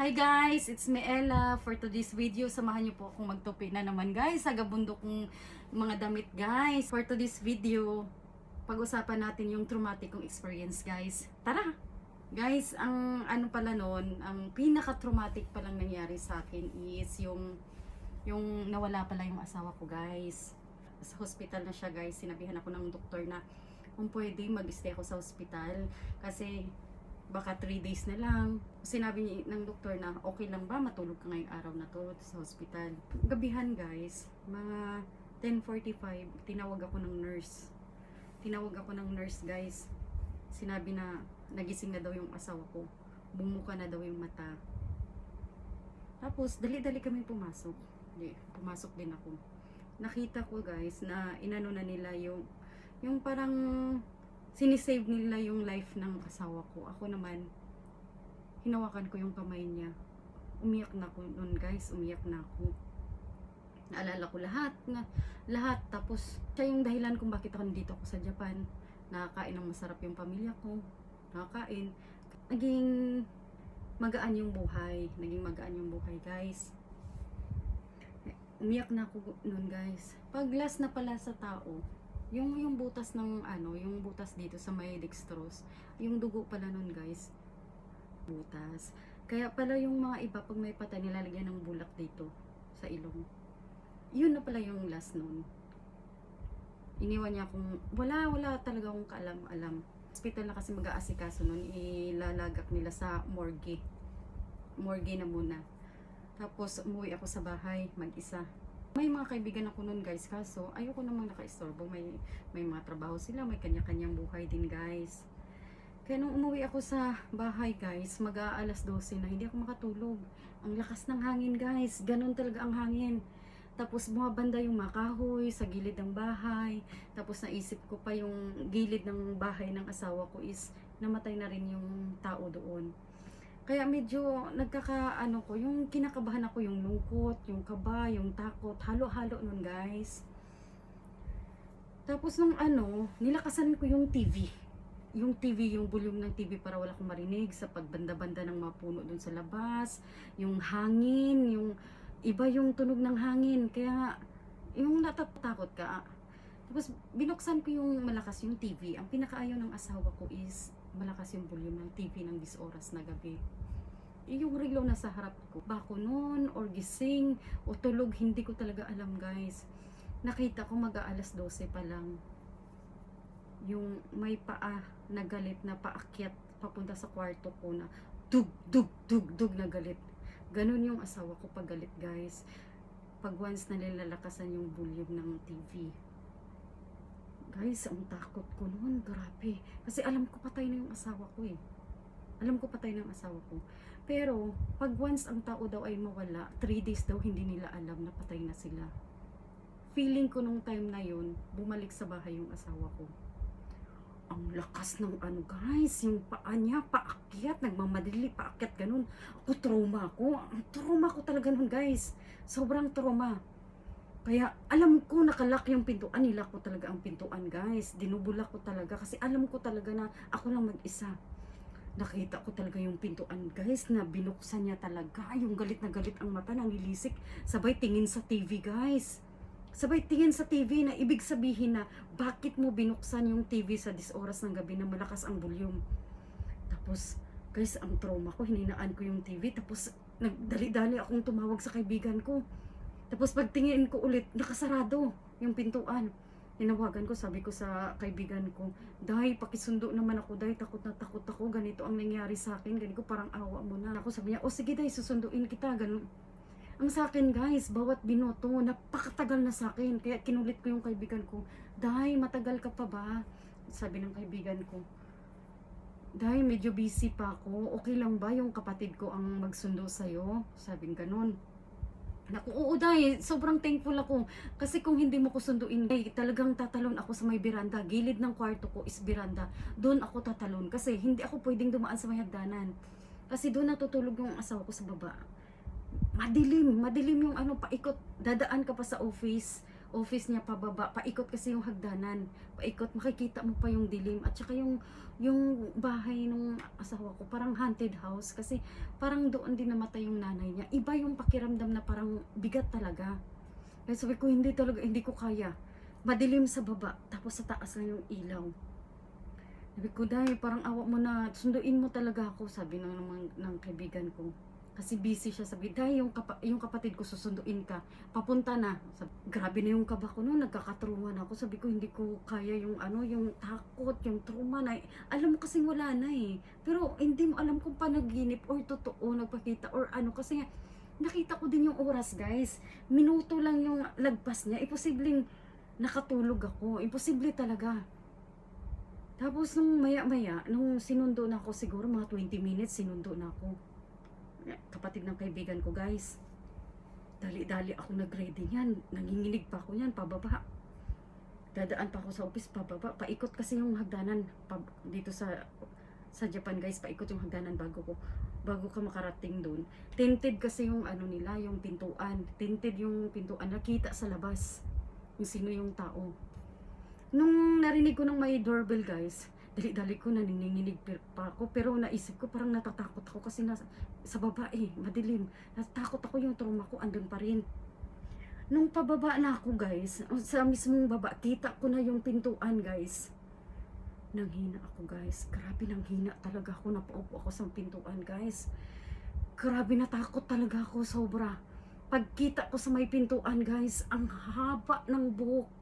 Hi guys, it's me Ella. For today's video, samahan niyo po akong magtupi na naman guys sa gabundok kong mga damit guys. For today's video, pag-usapan natin yung traumatic kong experience guys. Tara! Guys, ang ano pala noon, ang pinaka-traumatic palang nangyari sa akin is yung yung nawala pala yung asawa ko guys. Sa hospital na siya guys, sinabihan ako ng doktor na kung pwede mag-stay ako sa hospital kasi baka 3 days na lang. Sinabi ni- ng doktor na okay lang ba matulog ka ngayong araw na to sa hospital. Gabihan guys, mga 10.45, tinawag ako ng nurse. Tinawag ako ng nurse guys. Sinabi na nagising na daw yung asawa ko. Bumuka na daw yung mata. Tapos, dali-dali kami pumasok. Di, pumasok din ako. Nakita ko guys na inano na nila yung yung parang sinisave nila yung life ng asawa ko. Ako naman, hinawakan ko yung kamay niya. Umiyak na ako noon guys, umiyak na ako. Naalala ko lahat na lahat tapos siya yung dahilan kung bakit ako nandito ako sa Japan. Nakakain ng masarap yung pamilya ko. Nakakain. Naging magaan yung buhay. Naging magaan yung buhay guys. Umiyak na ako noon guys. Pag last na pala sa tao, yung yung butas ng ano, yung butas dito sa may dextrose, yung dugo pala nun guys. Butas. Kaya pala yung mga iba pag may patay nilalagyan ng bulak dito sa ilong. Yun na pala yung last nun. Iniwan niya akong wala wala talaga akong kaalam-alam. Hospital na kasi mag-aasikaso nun, ilalagak nila sa morgue. Morgue na muna. Tapos umuwi ako sa bahay mag-isa. May mga kaibigan ako noon guys, kaso ayoko namang naka-istorbo. May, may mga trabaho sila, may kanya-kanyang buhay din guys. Kaya nung umuwi ako sa bahay guys, mag-aalas 12 na, hindi ako makatulog. Ang lakas ng hangin guys, ganun talaga ang hangin. Tapos bumabanda yung makahoy sa gilid ng bahay. Tapos naisip ko pa yung gilid ng bahay ng asawa ko is namatay na rin yung tao doon. Kaya medyo nagkaka ano ko, yung kinakabahan ako yung lungkot, yung kaba, yung takot, halo-halo nun guys. Tapos nung ano, nilakasan ko yung TV. Yung TV, yung volume ng TV para wala akong marinig sa pagbanda-banda ng mga puno dun sa labas. Yung hangin, yung iba yung tunog ng hangin. Kaya yung natatakot ka. Tapos binuksan ko yung malakas yung TV. Ang pinakaayaw ng asawa ko is malakas yung volume ng TV ng 10 oras na gabi. Yung reglaw na sa harap ko, bako noon or gising o tulog, hindi ko talaga alam guys. Nakita ko mag-aalas 12 pa lang. Yung may paa na galit na paakyat papunta sa kwarto ko na dug, dug, dug, dug na galit. Ganun yung asawa ko pag galit guys. Pag once na nilalakasan yung volume ng TV. Guys, ang takot ko noon, grabe. Kasi alam ko patay na yung asawa ko eh. Alam ko patay na yung asawa ko. Pero, pag once ang tao daw ay mawala, 3 days daw hindi nila alam na patay na sila. Feeling ko nung time na yun, bumalik sa bahay yung asawa ko. Ang lakas ng ano guys, yung paa niya, paakyat, nagmamadali, paakyat, ganun. Ako, trauma ako. Ang trauma ko talaga nun guys. Sobrang trauma. Kaya alam ko nakalak yung pintuan, nila ko talaga ang pintuan guys. Dinubulak ko talaga kasi alam ko talaga na ako lang mag-isa. Nakita ko talaga yung pintuan guys na binuksan niya talaga. Yung galit na galit ang mata, nangilisik. Sabay tingin sa TV guys. Sabay tingin sa TV na ibig sabihin na bakit mo binuksan yung TV sa 10 oras ng gabi na malakas ang volume. Tapos guys, ang trauma ko, hininaan ko yung TV. Tapos nagdali-dali akong tumawag sa kaibigan ko. Tapos pagtingin ko ulit, nakasarado yung pintuan. Tinawagan ko, sabi ko sa kaibigan ko, Day, pakisundo naman ako, Day, takot na takot ako, ganito ang nangyari sa akin, ganito parang awa mo na. Ako sabi niya, o sige Day, susunduin kita, ganun. Ang sa akin guys, bawat binoto, napakatagal na sa akin. Kaya kinulit ko yung kaibigan ko, Day, matagal ka pa ba? Sabi ng kaibigan ko, Day, medyo busy pa ako. Okay lang ba yung kapatid ko ang magsundo sa'yo? Sabing ganun. Naku, oo dahil sobrang thankful ako. Kasi kung hindi mo ko sunduin, eh, talagang tatalon ako sa may biranda. Gilid ng kwarto ko is biranda. Doon ako tatalon. Kasi hindi ako pwedeng dumaan sa may hagdanan. Kasi doon natutulog yung asawa ko sa baba. Madilim, madilim yung ano, paikot. Dadaan ka pa sa office. Office niya pababa. Paikot kasi yung hagdanan. Paikot, makikita mo pa yung dilim. At saka yung, yung bahay ng asawa ko, parang haunted house. Kasi parang doon din namatay yung nanay niya. Iba yung pakiramdam na parang bigat talaga. Kaya sabi ko, hindi talaga, hindi ko kaya. Madilim sa baba, tapos sa taas lang yung ilaw. Sabi ko, dahil parang awa mo na, sunduin mo talaga ako, sabi ng, ng, ng kaibigan ko. Kasi busy siya, sabi, dahil yung, kapa, yung kapatid ko susunduin ka, papunta na. Sabi, grabe na yung kaba ko noon, nagkakatruman ako. Sabi ko, hindi ko kaya yung ano, yung takot, yung trauma na, alam mo kasing wala na eh. Pero hindi mo alam kung panaginip or totoo, nagpakita or ano, kasi nga, nakita ko din yung oras guys. Minuto lang yung lagpas niya, imposibleng nakatulog ako. Imposible talaga. Tapos nung maya-maya, nung sinundo na ako siguro mga 20 minutes, sinundo na ako. Kapatid ng kaibigan ko guys. Dali-dali ako nag-ready niyan. Nanginginig pa ako niyan, pababa. Dadaan pa ako sa office, pababa. Paikot kasi yung hagdanan dito sa sa Japan guys, paikot yung hagdanan bago ko bago ka makarating doon. Tinted kasi yung ano nila, yung pintuan. Tinted yung pintuan. Nakita sa labas kung sino yung tao. Nung narinig ko ng may doorbell guys, dali-dali ko naninginginig pa ako. Pero naisip ko parang natatakot ako kasi nasa, sa baba eh, madilim. Natatakot ako yung trauma ko, andun pa rin. Nung pababa na ako guys, sa mismong baba, kita ko na yung pintuan guys. Nanghina ako guys. Grabe nang hina talaga ako. Napaupo ako sa pintuan guys. Grabe natakot talaga ako sobra. Pagkita ko sa may pintuan guys, ang haba ng buhok.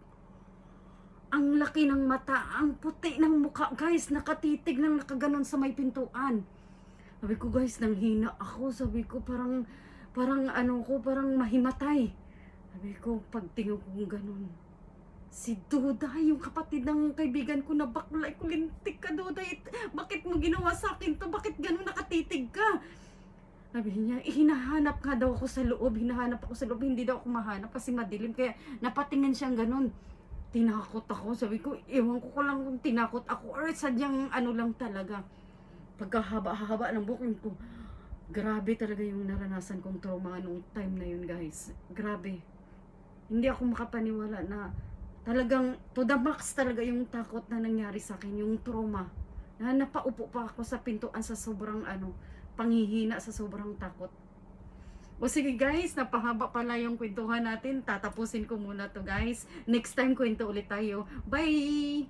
Ang laki ng mata, ang puti ng mukha. Guys, nakatitig ng nakaganon sa may pintuan. Sabi ko guys, nang hina ako. Sabi ko parang, parang ano ko, parang mahimatay. Sabi ko, pagtingin ko ganon. Si Duda, yung kapatid ng kaibigan ko na bakla, ko lintik ka Duda, It- bakit mo ginawa sa akin to? Bakit ganun nakatitig ka? Sabi niya, hinahanap nga daw ako sa loob, hinahanap ako sa loob, hindi daw ako mahanap kasi madilim, kaya napatingin siyang ganun. Tinakot ako, sabi ko, ewan ko ko lang kung tinakot ako or sadyang ano lang talaga. Pagkahaba-haba ng buhok ko, grabe talaga yung naranasan kong trauma nung time na yun guys. Grabe. Hindi ako makapaniwala na talagang to the max talaga yung takot na nangyari sa akin, yung trauma. Na napaupo pa ako sa pintuan sa sobrang ano, panghihina sa sobrang takot. O sige guys, napahaba pala yung kwentuhan natin. Tatapusin ko muna to guys. Next time kwento ulit tayo. Bye!